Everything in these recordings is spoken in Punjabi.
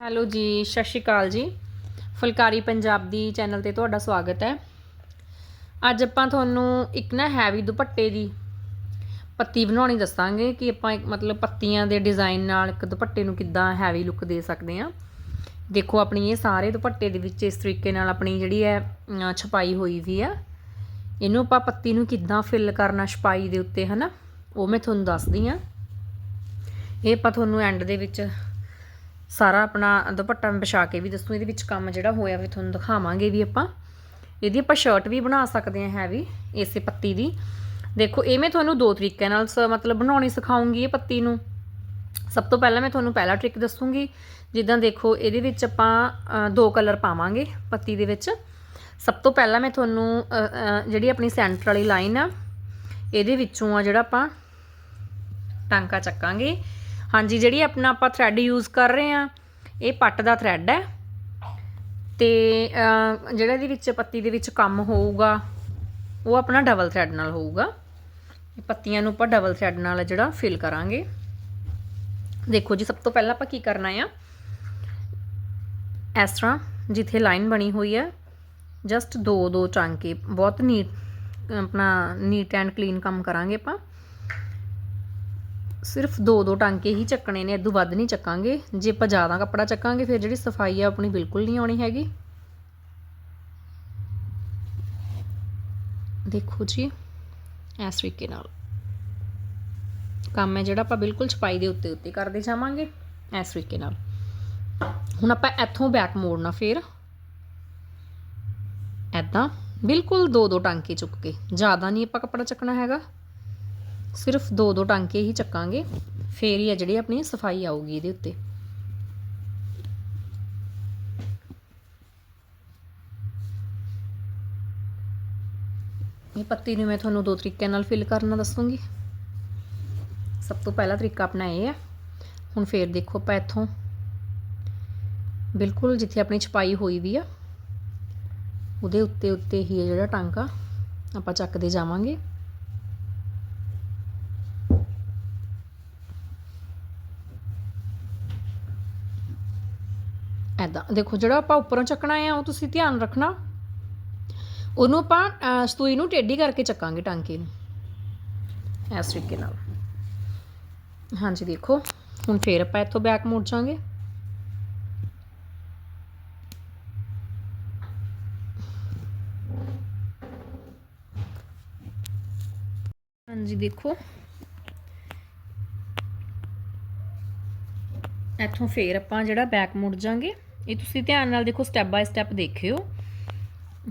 ਹੈਲੋ ਜੀ, ਸਤਿ ਸ਼੍ਰੀ ਅਕਾਲ ਜੀ। ਫੁਲਕਾਰੀ ਪੰਜਾਬ ਦੀ ਚੈਨਲ ਤੇ ਤੁਹਾਡਾ ਸਵਾਗਤ ਹੈ। ਅੱਜ ਆਪਾਂ ਤੁਹਾਨੂੰ ਇੱਕ ਨਾ ਹੈਵੀ ਦੁਪੱਟੇ ਦੀ ਪੱਤੀ ਬਣਾਉਣੀ ਦੱਸਾਂਗੇ ਕਿ ਆਪਾਂ ਇੱਕ ਮਤਲਬ ਪੱਤੀਆਂ ਦੇ ਡਿਜ਼ਾਈਨ ਨਾਲ ਇੱਕ ਦੁਪੱਟੇ ਨੂੰ ਕਿੱਦਾਂ ਹੈਵੀ ਲੁੱਕ ਦੇ ਸਕਦੇ ਹਾਂ। ਦੇਖੋ, ਆਪਣੀ ਇਹ ਸਾਰੇ ਦੁਪੱਟੇ ਦੇ ਵਿੱਚ ਇਸ ਤਰੀਕੇ ਨਾਲ ਆਪਣੀ ਜਿਹੜੀ ਹੈ ਛਪਾਈ ਹੋਈ ਵੀ ਆ। ਇਹਨੂੰ ਆਪਾਂ ਪੱਤੀ ਨੂੰ ਕਿੱਦਾਂ ਫਿਲ ਕਰਨਾ, ਛਪਾਈ ਦੇ ਉੱਤੇ, ਹਨਾ? ਉਹ ਮੈਂ ਤੁਹਾਨੂੰ ਦੱਸਦੀ ਆ ਇਹ ਆਪਾਂ ਤੁਹਾਨੂੰ ਐਂਡ ਦੇ ਵਿੱਚ ਸਾਰਾ ਆਪਣਾ ਦੁਪੱਟਾ ਮੈਂ ਵਿਛਾ ਕੇ ਵੀ ਦੱਸੂ, ਇਹਦੇ ਵਿੱਚ ਕੰਮ ਜਿਹੜਾ ਹੋਇਆ ਵੀ, ਤੁਹਾਨੂੰ ਦਿਖਾਵਾਂਗੇ ਵੀ ਆਪਾਂ। ਇਹਦੀ ਆਪਾਂ ਸ਼ਰਟ ਵੀ ਬਣਾ ਸਕਦੇ ਹਾਂ, ਹੈਵੀ, ਇਸੇ ਪੱਤੀ ਦੀ। ਦੇਖੋ, ਇਹ ਮੈਂ ਤੁਹਾਨੂੰ ਦੋ ਤਰੀਕਿਆਂ ਨਾਲ ਸ- ਮਤਲਬ ਬਣਾਉਣੀ ਸਿਖਾਉਂਗੀ ਇਹ ਪੱਤੀ ਨੂੰ। ਸਭ ਤੋਂ ਪਹਿਲਾਂ ਮੈਂ ਤੁਹਾਨੂੰ ਪਹਿਲਾ ਟ੍ਰਿਕ ਦੱਸੂਗੀ। ਜਿੱਦਾਂ ਦੇਖੋ, ਇਹਦੇ ਵਿੱਚ ਆਪਾਂ ਦੋ ਕਲਰ ਪਾਵਾਂਗੇ ਪੱਤੀ ਦੇ ਵਿੱਚ। ਸਭ ਤੋਂ ਪਹਿਲਾਂ ਮੈਂ ਤੁਹਾਨੂੰ ਜਿਹੜੀ ਆਪਣੀ ਸੈਂਟਰ ਵਾਲੀ ਲਾਈਨ ਆ, ਇਹਦੇ ਵਿੱਚੋਂ ਆ ਜਿਹੜਾ ਆਪਾਂ ਟਾਂਕਾ ਚੱਕਾਂਗੇ। ਹਾਂਜੀ, ਜਿਹੜੀ ਆਪਣਾ ਆਪਾਂ ਥਰੈਡ ਯੂਜ਼ ਕਰ ਰਹੇ ਆ ਇਹ ਪੱਟ ਦਾ ਥਰੈਡ ਹੈ। ਤੇ ਜਿਹੜਾ ਇਹਦੇ ਵਿੱਚ ਪੱਤੀ ਦੇ ਵਿੱਚ ਕੰਮ ਹੋਊਗਾ, ਉਹ ਆਪਣਾ ਡਬਲ ਥਰੈਡ ਨਾਲ ਹੋਊਗਾ। ਪੱਤੀਆਂ ਨੂੰ ਆਪਾਂ ਡਬਲ ਥਰੈਡ ਨਾਲ ਜਿਹੜਾ ਫਿਲ ਕਰਾਂਗੇ। ਦੇਖੋ ਜੀ, ਸਭ ਤੋਂ ਪਹਿਲਾਂ ਆਪਾਂ ਕੀ ਕਰਨਾ ਆ? ਇਸ ਤਰ੍ਹਾਂ ਜਿੱਥੇ ਲਾਈਨ ਬਣੀ ਹੋਈ ਹੈ ਜਸਟ ਦੋ ਦੋ ਟਾਂਕੇ ਬਹੁਤ ਨੀਟ ਆਪਣਾ ਨੀਟ ਐਂਡ ਕਲੀਨ ਕੰਮ ਕਰਾਂਗੇ ਆਪਾਂ। ਸਿਰਫ ਦੋ ਦੋ ਟਾਂਕੇ ਹੀ ਚੱਕਣੇ ਨੇ ਇਦੋਂ ਵੱਧ ਨਹੀਂ ਚੱਕਾਂਗੇ। ਜੇ ਆਪਾਂ ਜ਼ਿਆਦਾ ਕੱਪੜਾ ਚੱਕਾਂਗੇ, ਫਿਰ ਜਿਹੜੀ ਸਫ਼ਾਈ ਆ ਆਪਣੀ ਬਿਲਕੁਲ ਨਹੀਂ ਆਉਣੀ ਹੈਗੀ। ਦੇਖੋ ਜੀ, ਇਸ ਤਰੀਕੇ ਨਾਲ। ਕੰਮ ਹੈ ਜਿਹੜਾ ਆਪਾਂ ਬਿਲਕੁਲ ਛਪਾਈ ਦੇ ਉੱਤੇ ਉੱਤੇ ਕਰਦੇ ਜਾਵਾਂਗੇ, ਇਸ ਤਰੀਕੇ ਨਾਲ। ਹੁਣ ਆਪਾਂ ਇੱਥੋਂ ਬੈਕ ਮੋੜਨਾ ਫਿਰ। ਐਦਾਂ ਬਿਲਕੁਲ ਦੋ ਦੋ ਟਾਂਕੇ ਚੁੱਕ ਕੇ। ਜ਼ਿਆਦਾ ਨਹੀਂ ਆਪਾਂ ਕੱਪੜਾ ਚੱਕਣਾ ਹੈਗਾ। ਸਿਰਫ ਦੋ ਦੋ ਟਾਂਕੇ ਹੀ ਚੱਕਾਂਗੇ, ਫੇਰ ਹੀ ਆ ਜਿਹੜੀ ਆਪਣੀ ਸਫ਼ਾਈ ਆਊਗੀ ਇਹਦੇ ਉੱਤੇ। ਇਹ ਪੱਤੀ ਨੂੰ ਮੈਂ ਤੁਹਾਨੂੰ ਦੋ ਤਰੀਕਿਆਂ ਨਾਲ ਫਿਲ ਕਰਨਾ ਦੱਸੂੰਗੀ। ਸਭ ਤੋਂ ਪਹਿਲਾ ਤਰੀਕਾ ਆਪਣਾ ਇਹ ਹੈ ਹੁਣ ਫੇਰ ਦੇਖੋ ਆਪਾਂ ਇੱਥੋਂ। ਬਿਲਕੁਲ ਜਿੱਥੇ ਆਪਣੀ ਛਪਾਈ ਹੋਈ ਵੀ ਆ, ਉਹਦੇ ਉੱਤੇ ਉੱਤੇ ਹੀ ਹੈ ਜਿਹੜਾ ਟਾਂਕਾ ਆਪਾਂ ਚੱਕਦੇ ਜਾਵਾਂਗੇ। ਐਦਾਂ ਦੇਖੋ ਜਿਹੜਾ ਆਪਾਂ ਉੱਪਰੋਂ ਚੱਕਣਾ ਆ, ਉਹ ਤੁਸੀਂ ਧਿਆਨ ਰੱਖਣਾ। ਉਹਨੂੰ ਆਪਾਂ ਸਤੂਈ ਨੂੰ ਟੇਢੀ ਕਰਕੇ ਚੱਕਾਂਗੇ ਟਾਂਕੇ ਨੂੰ। ਇਸ ਤਰੀਕੇ ਨਾਲ। ਹਾਂਜੀ, ਦੇਖੋ। ਹੁਣ ਫੇਰ ਆਪਾਂ ਇੱਥੋਂ ਬੈਕ ਮੁੜ ਜਾਾਂਗੇ ਹਾਂਜੀ, ਦੇਖੋ। ਇੱਥੋਂ ਫੇਰ ਆਪਾਂ ਜਿਹੜਾ ਬੈਕ ਮੁੜ ਜਾਾਂਗੇ ਇਹ ਤੁਸੀਂ ਧਿਆਨ ਨਾਲ ਦੇਖੋ ਸਟੈਪ ਬਾਏ ਸਟੈਪ ਦੇਖਿਓ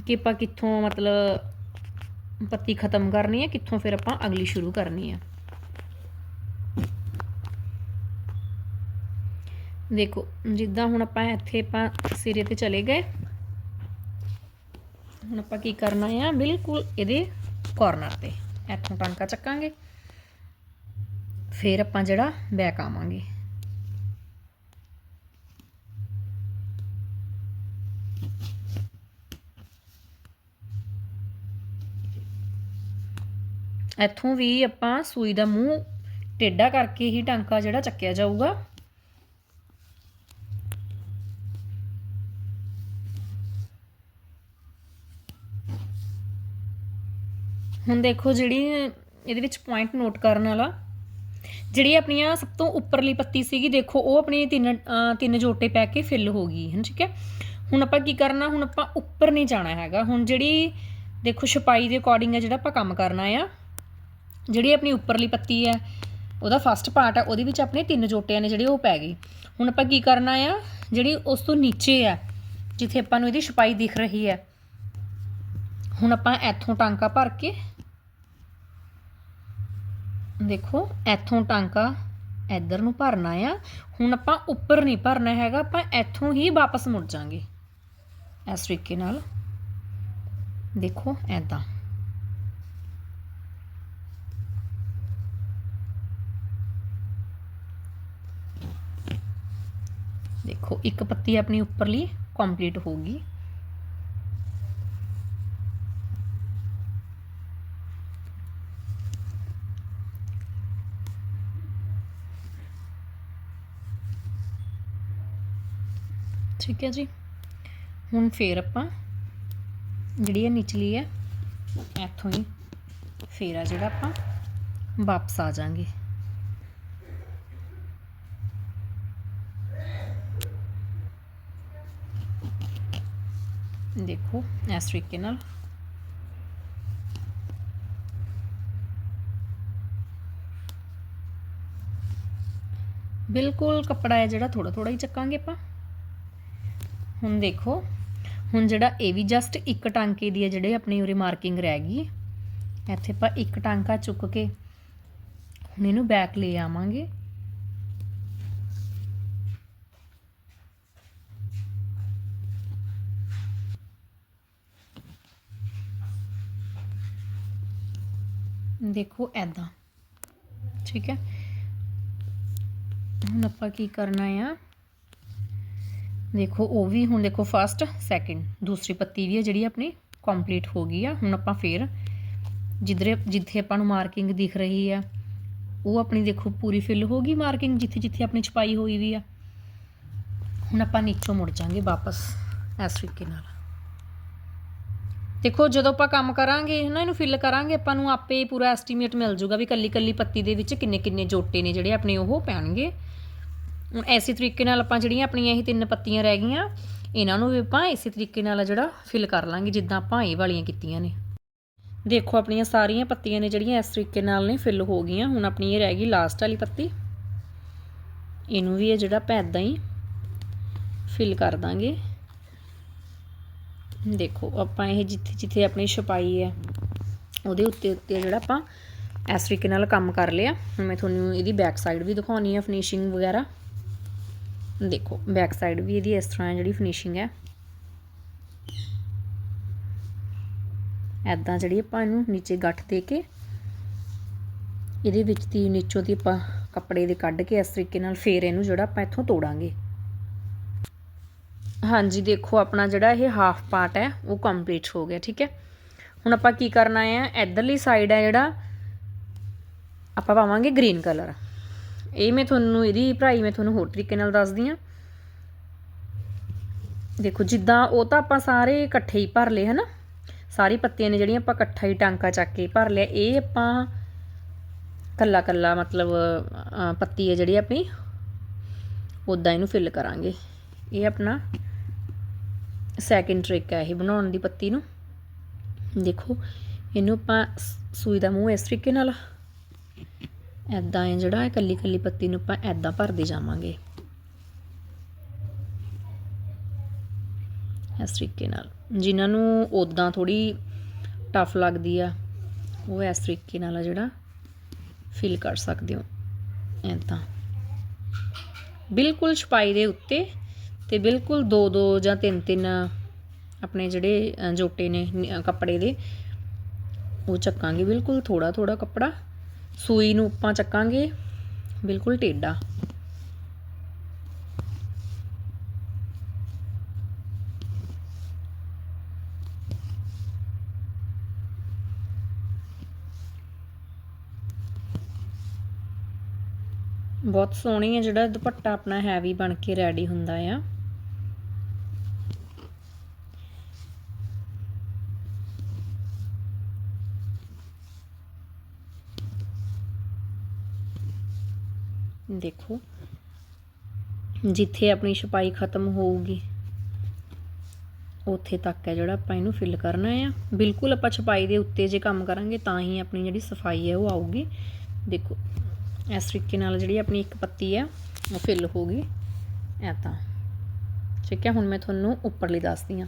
ਕਿ ਆਪਾਂ ਕਿੱਥੋਂ ਮਤਲਬ ਪੱਤੀ ਖਤਮ ਕਰਨੀ ਹੈ, ਕਿੱਥੋਂ ਫਿਰ ਆਪਾਂ ਅਗਲੀ ਸ਼ੁਰੂ ਕਰਨੀ ਹੈ। ਦੇਖੋ, ਜਿੱਦਾਂ ਹੁਣ ਆਪਾਂ ਇੱਥੇ ਆਪਾਂ ਸਿਰੇ ਤੇ ਚਲੇ ਗਏ, ਹੁਣ ਆਪਾਂ ਕੀ ਕਰਨਾ ਹੈ, ਬਿਲਕੁਲ ਇਹਦੇ ਕਾਰਨਰ ਤੇ, ਇੱਥੋਂ ਟਾਂਕਾ ਚੱਕਾਂਗੇ, ਫਿਰ ਆਪਾਂ ਜਿਹੜਾ ਬੈਕ ਆਵਾਂਗੇ। ਇੱਥੋਂ ਵੀ ਆਪਾਂ ਸੂਈ ਦਾ ਮੂੰਹ ਟੇਢਾ ਕਰਕੇ ਹੀ ਟਾਂਕਾ ਜਿਹੜਾ ਚੱਕਿਆ ਜਾਊਗਾ। ਹੁਣ ਦੇਖੋ ਜਿਹੜੀ ਇਹਦੇ ਵਿੱਚ ਪੁਆਇੰਟ ਨੋਟ ਕਰਨ ਵਾਲਾ, ਜਿਹੜੀ ਆਪਣੀਆਂ ਸਭ ਤੋਂ ਉੱਪਰਲੀ ਪੱਤੀ ਸੀਗੀ, ਦੇਖੋ ਉਹ ਆਪਣੀ ਤਿੰਨ ਤਿੰਨ ਜੋਟੇ ਪੈ ਕੇ ਫਿਲ ਹੋ ਗਈ ਹੈ ਠੀਕ ਹੈ? ਹੁਣ ਆਪਾਂ ਕੀ ਕਰਨਾ, ਹੁਣ ਆਪਾਂ ਉੱਪਰ ਨਹੀਂ ਜਾਣਾ ਹੈਗਾ, ਹੁਣ ਜਿਹੜੀ ਦੇਖੋ ਛਪਾਈ ਦੇ ਅਕੋਰਡਿੰਗ ਹੈ ਜਿਹੜਾ ਆਪਾਂ ਕੰਮ ਕਰਨਾ ਆ ਜਿਹੜੀ ਆਪਣੀ ਉੱਪਰਲੀ ਪੱਤੀ ਹੈ, ਉਹਦਾ ਫਸਟ ਪਾਰਟ ਹੈ ਉਹਦੇ ਵਿੱਚ ਆਪਣੇ ਤਿੰਨ ਜੋਟਿਆਂ ਨੇ ਜਿਹੜੇ ਉਹ ਪੈ ਗਏ ਹੁਣ ਆਪਾਂ ਕੀ ਕਰਨਾ ਆ, ਜਿਹੜੀ ਉਸ ਤੋਂ ਨੀਚੇ ਹੈ ਜਿੱਥੇ ਆਪਾਂ ਨੂੰ ਇਹਦੀ ਛਪਾਈ ਦਿਖ ਰਹੀ ਹੈ, ਹੁਣ ਆਪਾਂ ਇੱਥੋਂ ਟਾਂਕਾ ਭਰ ਕੇ, ਦੇਖੋ ਇੱਥੋਂ ਟਾਂਕਾ ਇੱਧਰ ਨੂੰ ਭਰਨਾ ਆ, ਹੁਣ ਆਪਾਂ ਉੱਪਰ ਨਹੀਂ ਭਰਨਾ ਹੈਗਾ, ਆਪਾਂ ਇੱਥੋਂ ਹੀ ਵਾਪਸ ਮੁੜ ਜਾਾਂਗੇ। ਇਸ ਤਰੀਕੇ ਨਾਲ, ਦੇਖੋ ਐਦਾਂ ਦੇਖੋ ਇੱਕ ਪੱਤੀ ਆਪਣੀ ਉੱਪਰਲੀ ਕੰਪਲੀਟ ਹੋ ਗਈ ਠੀਕ ਹੈ ਜੀ ਹੁਣ ਫੇਰ ਆਪਾਂ ਜਿਹੜੀ ਇਹ ਨਿਚਲੀ ਹੈ ਇੱਥੋਂ ਹੀ ਫੇਰ ਆ ਜਿਹੜਾ ਆਪਾਂ ਵਾਪਸ ਆ ਜਾਾਂਗੇ ਦੇਖੋ, ਇਸ ਤਰੀਕੇ ਨਾਲ। ਬਿਲਕੁਲ ਕੱਪੜਾ ਹੈ ਜਿਹੜਾ ਥੋੜਾ ਥੋੜਾ ਹੀ ਚੱਕਾਂਗੇ ਆਪਾਂ। ਹੁਣ ਦੇਖੋ, ਹੁਣ ਜਿਹੜਾ ਇਹ ਵੀ ਜਸਟ ਇੱਕ ਟਾਂਕੇ ਦੀ ਹੈ ਜਿਹੜੇ ਆਪਣੀ ਉਰੇ ਮਾਰਕਿੰਗ ਰਹਿ ਗਈ ਇੱਥੇ ਆਪਾਂ ਇੱਕ ਟਾਂਕਾ ਚੁੱਕ ਕੇ ਹੁਣ ਇਹਨੂੰ ਬੈਕ ਲੈ ਆਵਾਂਗੇ। ਦੇਖੋ ਐਦਾਂ ਠੀਕ ਹੈ? ਹੁਣ ਆਪਾਂ ਕੀ ਕਰਨਾ ਆ? ਦੇਖੋ, ਉਹ ਵੀ ਹੁਣ ਦੇਖੋ ਫਸਟ ਸੈਕਿੰਡ ਦੂਸਰੀ ਪੱਤੀ ਵੀ ਹੈ ਜਿਹੜੀ ਆਪਣੀ ਕੰਪਲੀਟ ਹੋ ਗਈ ਆ। ਹੁਣ ਆਪਾਂ ਫੇਰ ਜਿੱਧਰੇ ਜਿੱਥੇ ਆਪਾਂ ਨੂੰ ਮਾਰਕਿੰਗ ਦਿਖ ਰਹੀ ਆ, ਉਹ ਆਪਣੀ ਦੇਖੋ ਪੂਰੀ ਫਿਲ ਹੋ ਗਈ ਮਾਰਕਿੰਗ ਜਿੱਥੇ ਜਿੱਥੇ ਆਪਣੀ ਛਪਾਈ ਹੋਈ ਵੀ ਆ। ਹੁਣ ਆਪਾਂ ਨੀਚੋਂ ਮੁੜ ਜਾਾਂਗੇ ਵਾਪਸ, ਇਸ ਤਰੀਕੇ ਨਾਲ। ਦੇਖੋ, ਜਦੋਂ ਆਪਾਂ ਕੰਮ ਕਰਾਂਗੇ ਨਾ ਇਹਨੂੰ ਫਿਲ ਕਰਾਂਗੇ, ਆਪਾਂ ਨੂੰ ਆਪੇ ਪੂਰਾ ਐਸਟੀਮੇਟ ਮਿਲ ਜਾਊਗਾ ਵੀ ਕੱਲੀ ਕੱਲੀ ਪੱਤੀ ਦੇ ਵਿੱਚ ਕਿੰਨੇ ਕਿੰਨੇ ਜੋਟੇ ਨੇ ਜਿਹੜੇ ਆਪਣੇ ਉਹ ਪੈਣਗੇ। ਹੁਣ ਐਸੀ ਤਰੀਕੇ ਨਾਲ ਆਪਾਂ ਜਿਹੜੀਆਂ ਆਪਣੀਆਂ ਇਹ ਤਿੰਨ ਪੱਤੀਆਂ ਰਹਿ ਗਈਆਂ, ਇਹਨਾਂ ਨੂੰ ਵੀ ਆਪਾਂ ਇਸੇ ਤਰੀਕੇ ਨਾਲ ਜਿਹੜਾ ਫਿਲ ਕਰ ਲਾਂਗੇ, ਜਿੱਦਾਂ ਆਪਾਂ ਇਹ ਵਾਲੀਆਂ ਕੀਤੀਆਂ ਨੇ। ਦੇਖੋ, ਆਪਣੀਆਂ ਸਾਰੀਆਂ ਪੱਤੀਆਂ ਨੇ ਜਿਹੜੀਆਂ ਇਸ ਤਰੀਕੇ ਨਾਲ ਨੇ ਫਿਲ ਹੋ ਗਈਆਂ। ਹੁਣ ਆਪਣੀ ਇਹ ਰਹਿ ਗਈ ਲਾਸਟ ਵਾਲੀ ਪੱਤੀ। ਇਹਨੂੰ ਵੀ ਇਹ ਜਿਹੜਾ ਆਪਾਂ ਇੱਦਾਂ ਹੀ ਫਿਲ ਕਰ ਦਾਂਗੇ। ਦੇਖੋ, ਆਪਾਂ ਇਹ ਜਿੱਥੇ ਜਿੱਥੇ ਆਪਣੀ ਛਪਾਈ ਹੈ, ਉਹਦੇ ਉੱਤੇ ਉੱਤੇ ਜਿਹੜਾ ਆਪਾਂ ਇਸ ਤਰੀਕੇ ਨਾਲ ਕੰਮ ਕਰ ਲਿਆ। ਹੁਣ ਮੈਂ ਤੁਹਾਨੂੰ ਇਹਦੀ ਬੈਕ ਸਾਈਡ ਵੀ ਦਿਖਾਉਣੀ ਹੈ ਫਿਨਿਸ਼ਿੰਗ ਵਗੈਰਾ। ਦੇਖੋ ਬੈਕ ਸਾਈਡ ਵੀ ਇਹਦੀ ਇਸ ਤਰ੍ਹਾਂ ਜਿਹੜੀ ਫਿਨਿਸ਼ਿੰਗ ਹੈ। ਐਦਾਂ ਜਿਹੜੀ ਆਪਾਂ ਇਹਨੂੰ ਨੀਚੇ ਗੱਠ ਦੇ ਕੇ, ਇਹਦੇ ਵਿੱਚ ਦੀ ਨੀਚੋਂ ਦੀ ਆਪਾਂ ਕੱਪੜੇ ਦੇ ਕੱਢ ਕੇ ਇਸ ਤਰੀਕੇ ਨਾਲ ਫੇਰ ਇਹਨੂੰ ਜਿਹੜਾ ਆਪਾਂ ਇੱਥੋਂ ਤੋੜਾਂਗੇ। ਹਾਂਜੀ, ਦੇਖੋ, ਆਪਣਾ ਜਿਹੜਾ ਇਹ ਹਾਫ ਪਾਰਟ ਹੈ, ਉਹ ਕੰਪਲੀਟ ਹੋ ਗਿਆ, ਠੀਕ ਹੈ? ਹੁਣ ਆਪਾਂ ਕੀ ਕਰਨਾ ਹੈ? ਇਧਰਲੀ ਸਾਈਡ ਹੈ ਜਿਹੜਾ, ਆਪਾਂ ਪਾਵਾਂਗੇ ਗ੍ਰੀਨ ਕਲਰ ਇਹ ਮੈਂ ਤੁਹਾਨੂੰ, ਇਹਦੀ ਭਰਾਈ ਮੈਂ ਤੁਹਾਨੂੰ ਹੋਰ ਤਰੀਕੇ ਨਾਲ ਦੱਸਦੀ ਆ ਦੇਖੋ, ਜਿੱਦਾਂ ਉਹ ਤਾਂ ਆਪਾਂ ਸਾਰੇ ਇਕੱਠੇ ਹੀ ਭਰ ਲਏ, ਹਨਾ? ਸਾਰੀ ਪੱਤੀਆਂ ਨੇ ਜਿਹੜੀਆਂ ਆਪਾਂ ਇਕੱਠਾ ਹੀ ਟਾਂਕਾ ਚੱਕ ਕੇ ਭਰ ਲਿਆ। ਇਹ ਆਪਾਂ ਕੱਲਾ ਕੱਲਾ, ਮਤਲਬ ਪੱਤੀ ਹੈ ਜਿਹੜੀ ਆਪਣੀ ਉਦਾਂ ਇਹਨੂੰ ਫਿਲ ਕਰਾਂਗੇ। ਇਹ ਆਪਣਾ ਸੈਕਿੰਡ ਟ੍ਰਿਕ ਹੈ ਇਹ ਬਣਾਉਣ ਦੀ ਪੱਤੀ ਨੂੰ। ਦੇਖੋ, ਇਹਨੂੰ ਆਪਾਂ ਸੂਈ ਦਾ ਮੂੰਹ ਇਸ ਤਰੀਕੇ ਨਾਲ। ਐਦਾਂ ਹੈ ਜਿਹੜਾ ਇਹ ਕੱਲੀ ਕੱਲੀ ਪੱਤੀ ਨੂੰ ਆਪਾਂ ਐਦਾਂ ਭਰਦੇ ਜਾਵਾਂਗੇ। ਇਸ ਤਰੀਕੇ ਨਾਲ। ਜਿਨ੍ਹਾਂ ਨੂੰ ਉਦਾਂ ਥੋੜੀ ਟਫ ਲੱਗਦੀ ਆ, ਉਹ ਇਸ ਤਰੀਕੇ ਨਾਲ ਜਿਹੜਾ ਫਿਲ ਕਰ ਸਕਦੇ ਹੋ। ਐਦਾਂ ਬਿਲਕੁਲ ਛਪਾਈ ਦੇ ਉੱਤੇ ਅਤੇ ਬਿਲਕੁਲ ਦੋ ਦੋ ਜਾਂ ਤਿੰਨ ਤਿੰਨ ਆਪਣੇ ਜਿਹੜੇ ਜੋਟੇ ਨੇ ਕੱਪੜੇ ਦੇ, ਉਹ ਚੱਕਾਂਗੇ। ਬਿਲਕੁਲ ਥੋੜ੍ਹਾ ਥੋੜ੍ਹਾ ਕੱਪੜਾ। ਸੂਈ ਨੂੰ ਆਪਾਂ ਚੱਕਾਂਗੇ। ਬਿਲਕੁਲ ਟੇਢਾ। ਬਹੁਤ ਸੋਹਣੀ ਹੈ ਜਿਹੜਾ ਦੁਪੱਟਾ ਆਪਣਾ ਹੈਵੀ ਬਣ ਕੇ ਰੈਡੀ ਹੁੰਦਾ ਆ। ਦੇਖੋ, ਜਿੱਥੇ ਆਪਣੀ ਛਪਾਈ ਖਤਮ ਹੋਊਗੀ, ਉੱਥੇ ਤੱਕ ਹੈ ਜਿਹੜਾ ਆਪਾਂ ਇਹਨੂੰ ਫਿਲ ਕਰਨਾ ਆ। ਬਿਲਕੁਲ ਆਪਾਂ ਛਪਾਈ ਦੇ ਉੱਤੇ ਜੇ ਕੰਮ ਕਰਾਂਗੇ, ਤਾਂ ਹੀ ਆਪਣੀ ਜਿਹੜੀ ਸਫ਼ਾਈ ਹੈ ਉਹ ਆਊਗੀ। ਦੇਖੋ, ਇਸ ਤਰੀਕੇ ਨਾਲ ਜਿਹੜੀ ਆਪਣੀ ਇੱਕ ਪੱਤੀ ਹੈ, ਉਹ ਫਿਲ ਹੋ ਗਈ ਐ ਤਾਂ। ਠੀਕ ਹੈ, ਹੁਣ ਮੈਂ ਤੁਹਾਨੂੰ ਉੱਪਰਲੀ ਦੱਸਦੀ ਹਾਂ।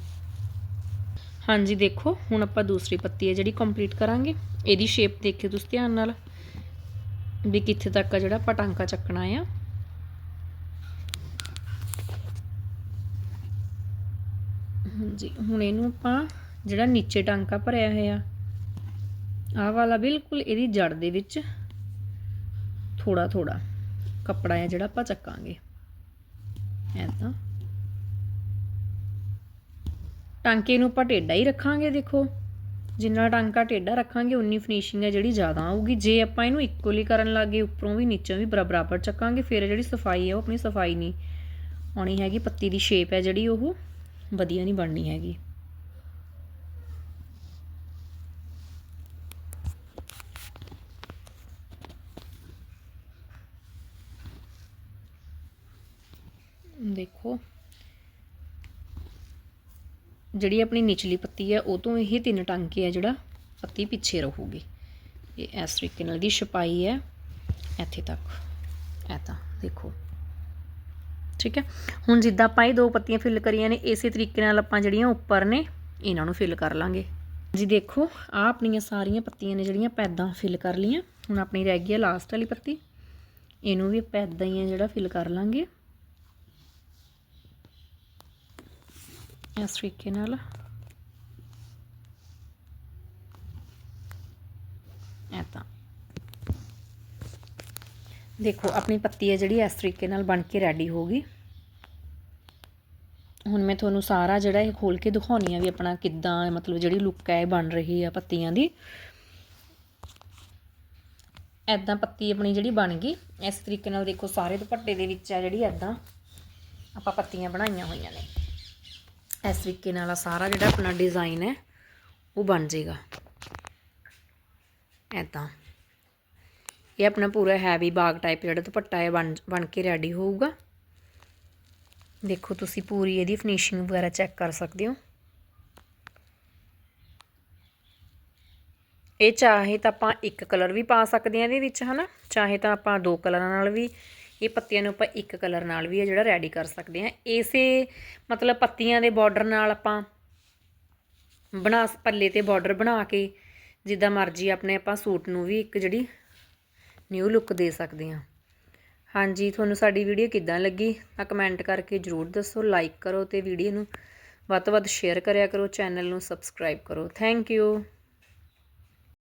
ਹਾਂਜੀ, ਦੇਖੋ, ਹੁਣ ਆਪਾਂ ਦੂਸਰੀ ਪੱਤੀ ਹੈ ਜਿਹੜੀ ਕੰਪਲੀਟ ਕਰਾਂਗੇ। ਇਹਦੀ ਸ਼ੇਪ ਦੇਖਿਓ ਤੁਸੀਂ ਧਿਆਨ ਨਾਲ। ਵੀ ਕਿੱਥੇ ਤੱਕ ਆ ਜਿਹੜਾ ਆਪਾਂ ਟਾਂਕਾ ਚੱਕਣਾ ਆ। ਹਾਂਜੀ, ਹੁਣ ਇਹਨੂੰ ਆਪਾਂ ਜਿਹੜਾ ਨੀਚੇ ਟਾਂਕਾ ਭਰਿਆ ਹੋਇਆ, ਆਹ ਵਾਲਾ ਬਿਲਕੁਲ ਇਹਦੀ ਜੜ ਦੇ ਵਿੱਚ ਥੋੜਾ ਥੋੜਾ ਕੱਪੜਾ ਹੈ ਜਿਹੜਾ ਆਪਾਂ ਚੱਕਾਂਗੇ। ਐਦਾਂ ਟਾਂਕੇ ਨੂੰ ਆਪਾਂ ਟੇਢਾ ਹੀ ਰੱਖਾਂਗੇ, ਦੇਖੋ। ਜਿੰਨਾ ਟਾਂਕਾ ਟੇਡਾ ਰੱਖਾਂਗੇ, ਉਨੀ ਫਿਨਿਸ਼ਿੰਗ ਹੈ ਜਿਹੜੀ ਜ਼ਿਆਦਾ ਆਊਗੀ। ਜੇ ਆਪਾਂ ਇਹਨੂੰ ਇਕੁਅਲੀ ਕਰਨ ਲੱਗੇ, ਉੱਪਰੋਂ ਵੀ ਨੀਚੋਂ ਵੀ ਬਰਾਬਰ ਚੱਕਾਂਗੇ, ਫਿਰ ਜਿਹੜੀ ਸਫ਼ਾਈ ਹੈ, ਉਹ ਆਪਣੀ ਸਫ਼ਾਈ ਨਹੀਂ ਆਉਣੀ ਹੈਗੀ। ਪੱਤੀ ਦੀ ਸ਼ੇਪ ਹੈ ਜਿਹੜੀ, ਉਹ ਵਧੀਆ ਨਹੀਂ ਬਣਨੀ ਹੈਗੀ। ਦੇਖੋ। ਜਿਹੜੀ ਆਪਣੀ ਨਿਚਲੀ ਪੱਤੀ ਹੈ, ਉਹ ਤੋਂ ਇਹ ਤਿੰਨ ਟਾਂਕੇ ਆ ਜਿਹੜਾ ਪੱਤੀ ਪਿੱਛੇ ਰਹੂਗੀ। ਇਹ ਇਸ ਤਰੀਕੇ ਨਾਲ ਦੀ ਛਪਾਈ ਹੈ। ਇੱਥੇ ਤੱਕ। ਐ ਤਾਂ ਦੇਖੋ। ਠੀਕ ਹੈ? ਹੁਣ ਜਿੱਦਾਂ ਆਪਾਂ ਇਹ ਦੋ ਪੱਤੀਆਂ ਫਿਲ ਕਰੀਆਂ ਨੇ, ਇਸੇ ਤਰੀਕੇ ਨਾਲ ਆਪਾਂ ਜਿਹੜੀਆਂ ਉੱਪਰ ਨੇ, ਇਹਨਾਂ ਨੂੰ ਫਿਲ ਕਰ ਲਾਂਗੇ। ਜੀ ਦੇਖੋ ਆ ਆਪਣੀਆਂ ਸਾਰੀਆਂ ਪੱਤੀਆਂ ਨੇ ਜਿਹੜੀਆਂ ਪੈਦਾਂ ਫਿਲ ਕਰ ਲੀਆਂ ਹੁਣ ਆਪਣੀ ਰਹਿ ਗਈ ਹੈ ਲਾਸਟ ਵਾਲੀ ਪੱਤੀ। ਇਹਨੂੰ ਵੀ ਪੈਦਾਂ ਹੀ ਆ ਜਿਹੜਾ ਫਿਲ ਕਰ ਲਾਂਗੇ। ਇਸ ਤਰੀਕੇ ਨਾਲ ਐਤਾਂ ਦੇਖੋ ਆਪਣੀ ਪੱਤੀ ਹੈ ਜਿਹੜੀ ਇਸ ਤਰੀਕੇ ਨਾਲ ਬਣ ਕੇ ਰੈਡੀ ਹੋ ਗਈ ਹੁਣ ਮੈਂ ਤੁਹਾਨੂੰ ਸਾਰਾ ਜਿਹੜਾ ਇਹ ਖੋਲ ਕੇ ਦਿਖਾਉਣੀ ਆ ਵੀ ਆਪਣਾ ਕਿੱਦਾਂ ਮਤਲਬ ਜਿਹੜੀ ਲੁੱਕ ਹੈ ਇਹ ਬਣ ਰਹੀ ਆ ਪੱਤੀਆਂ ਦੀ ਐਦਾਂ ਪੱਤੀ ਆਪਣੀ ਜਿਹੜੀ ਬਣ ਗਈ ਇਸ ਤਰੀਕੇ ਨਾਲ ਦੇਖੋ ਸਾਰੇ ਦੁਪੱਟੇ ਦੇ ਵਿੱਚ ਆ ਜਿਹੜੀ ਐਦਾਂ ਆਪਾਂ ਪੱਤੀਆਂ ਬਣਾਈਆਂ ਹੋਈਆਂ ਨੇ ਇਸ ਤਰੀਕੇ ਨਾਲ ਸਾਰਾ ਜਿਹੜਾ ਆਪਣਾ ਡਿਜ਼ਾਈਨ ਹੈ, ਉਹ ਬਣ ਜਾਏਗਾ। ਐਦਾਂ ਇਹ ਆਪਣਾ ਪੂਰਾ ਹੈਵੀ ਬਾਗ ਟਾਈਪ ਜਿਹੜਾ ਦੁਪੱਟਾ ਹੈ ਬਣ ਬਣ ਕੇ ਰੈਡੀ ਹੋਊਗਾ। ਦੇਖੋ ਤੁਸੀਂ ਪੂਰੀ ਇਹਦੀ ਫਿਨਿਸ਼ਿੰਗ ਵਗੈਰਾ ਚੈੱਕ ਕਰ ਸਕਦੇ ਹੋ। ਇਹ ਚਾਹੇ ਤਾਂ ਆਪਾਂ ਇੱਕ ਕਲਰ ਵੀ ਪਾ ਸਕਦੇ ਹਾਂ ਇਹਦੇ ਵਿੱਚ, ਹਨਾ? ਚਾਹੇ ਤਾਂ ਆਪਾਂ ਦੋ ਕਲਰਾਂ ਨਾਲ ਵੀ ਇਹ ਪੱਤੀਆਂ ਨੂੰ ਆਪਾਂ ਇੱਕ ਕਲਰ ਨਾਲ ਵੀ ਹੈ ਜਿਹੜਾ ਰੈਡੀ ਕਰ ਸਕਦੇ ਹਾਂ। ਇਸੇ ਮਤਲਬ ਪੱਤੀਆਂ ਦੇ ਬਾਰਡਰ ਨਾਲ ਆਪਾਂ ਬਣਾ ਪੱਲੇ ਤੇ ਬਾਰਡਰ ਬਣਾ ਕੇ ਜਿੱਦਾਂ ਮਰਜ਼ੀ ਆਪਣੇ ਆਪਾਂ ਸੂਟ ਨੂੰ ਵੀ ਇੱਕ ਜਿਹੜੀ ਨਿਊ ਲੁੱਕ ਦੇ ਸਕਦੇ ਹਾਂ। ਹਾਂਜੀ, ਤੁਹਾਨੂੰ ਸਾਡੀ ਵੀਡੀਓ ਕਿੱਦਾਂ ਲੱਗੀ? ਤਾਂ ਕਮੈਂਟ ਕਰਕੇ ਜਰੂਰ ਦੱਸੋ। ਲਾਈਕ ਕਰੋ ਤੇ ਵੀਡੀਓ ਨੂੰ ਵੱਧ ਤੋਂ ਵੱਧ ਸ਼ੇਅਰ ਕਰਿਆ ਕਰੋ। ਚੈਨਲ ਨੂੰ ਸਬਸਕ੍ਰਾਈਬ ਕਰੋ। Thank you